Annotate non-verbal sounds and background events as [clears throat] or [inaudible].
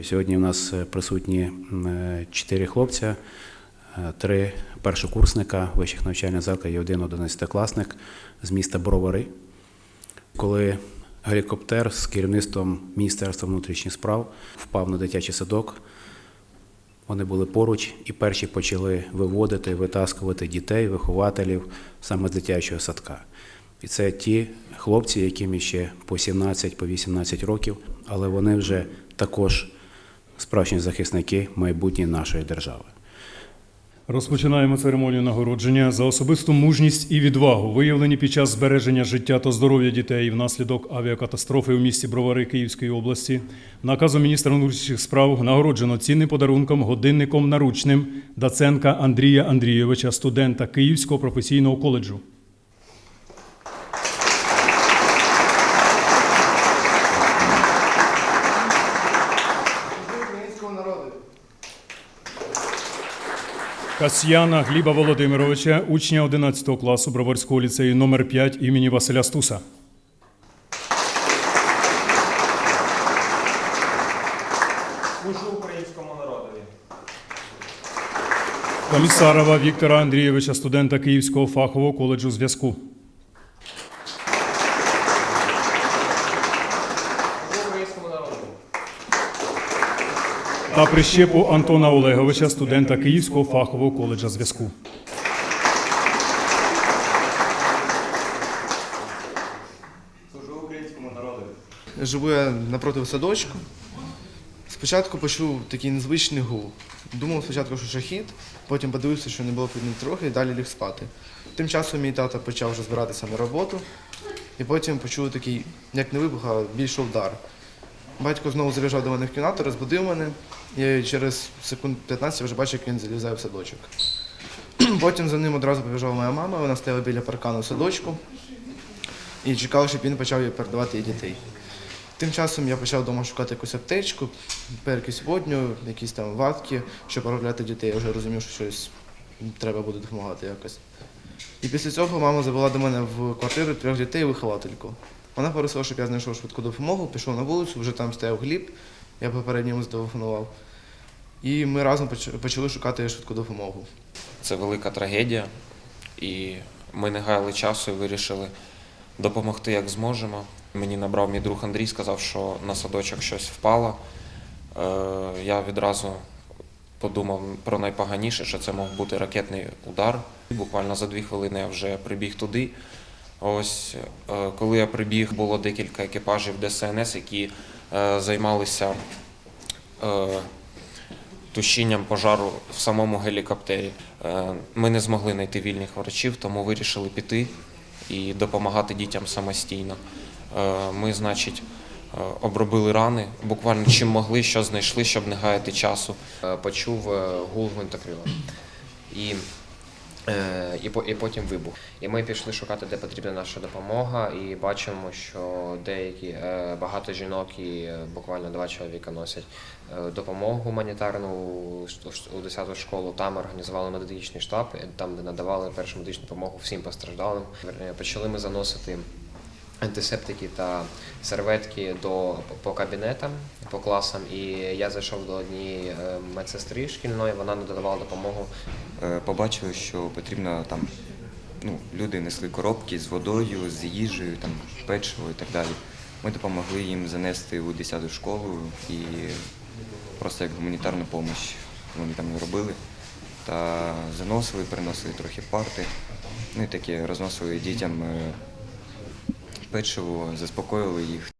Сьогодні у нас е, присутні е, чотири хлопця, е, три першокурсника вищих навчальних закладів один одинадцятикласник з міста Бровари. Коли гелікоптер з керівництвом Міністерства внутрішніх справ впав на дитячий садок, вони були поруч і перші почали виводити, витаскувати дітей, вихователів саме з дитячого садка. І це ті хлопці, яким ще по 17, по 18 років, але вони вже також справжні захисники майбутнє нашої держави. Розпочинаємо церемонію нагородження за особисту мужність і відвагу, виявлені під час збереження життя та здоров'я дітей внаслідок авіакатастрофи у місті Бровари Київської області. Наказом міністра внутрішніх справ нагороджено цінним подарунком годинником наручним Даценка Андрія Андрійовича, студента Київського професійного коледжу. Касьяна Гліба Володимировича, учня 11 класу Броварського ліцею номер 5 імені Василя Стуса. Служу українському народові. Комісарова Віктора Андрійовича, студента Київського фахового коледжу зв'язку. Служу українському народові. Та прищепу Антона Олеговича, студента Київського фахового коледжа зв'язку. Служу українському народові. Живу я напроти садочку. Спочатку почув такий незвичний гул. Думав спочатку, що шахід, потім подивився, що не було видно трохи, і далі ліг спати. Тим часом мій тато почав вже збиратися на роботу, і потім почув такий, як не вибух, а більше удар. Батько знову залежав до мене в кімнату, розбудив мене, і через секунд 15 вже бачив, як він залізає в садочок. [clears throat] Потім за ним одразу побіжала моя мама, вона стояла біля паркану в садочку і чекала, щоб він почав передавати їй дітей. Тим часом я почав вдома шукати якусь аптечку, перекись водню, якісь там ватки, щоб поробляти дітей. Я вже розумів, що щось треба буде допомагати якось. І після цього мама завела до мене в квартиру трьох дітей і виховательку. Вона попросила, щоб я знайшов швидку допомогу, пішов на вулицю, вже там стояв гліб, я попередньо йому зателефонував. І ми разом почали шукати швидку допомогу. Це велика трагедія, і ми не гаяли часу і вирішили допомогти як зможемо. Мені набрав мій друг Андрій, сказав, що на садочок щось впало. Е, Я відразу подумав про найпоганіше, що це мог бути ракетний удар. Буквально за дві хвилини я вже прибіг туди. Ось е, коли я прибіг, було декілька екіпажів ДСНС, які е, займалися е, тушінням пожару в самому гелікоптері. Ми не змогли знайти вільних врачів, тому вирішили піти і допомагати дітям самостійно. Ми, значить, обробили рани, буквально чим могли, що знайшли, щоб не гаяти часу. Почув гул гвинтокрила. І, і, по- і потім вибух. І ми пішли шукати, де потрібна наша допомога, і бачимо, що деякі е, багато жінок і е, буквально два чоловіка носять е, допомогу гуманітарну у 10-ту школу. Там організували медичний штаб, е, там де надавали першу медичну допомогу всім постраждалим. Е, Почали ми заносити антисептики та серветки до по кабінетам, по класам. І я зайшов до однієї е, медсестри шкільної, вона надавала допомогу. Е, побачили, що потрібно там, ну, люди несли коробки з водою, з їжею, там, печиво і так далі. Ми допомогли їм занести у 10-ту школу і просто як гуманітарну допомогу вони там робили. Та заносили, приносили трохи парти. Ну і таке розносили дітям е, печиво, заспокоювали їх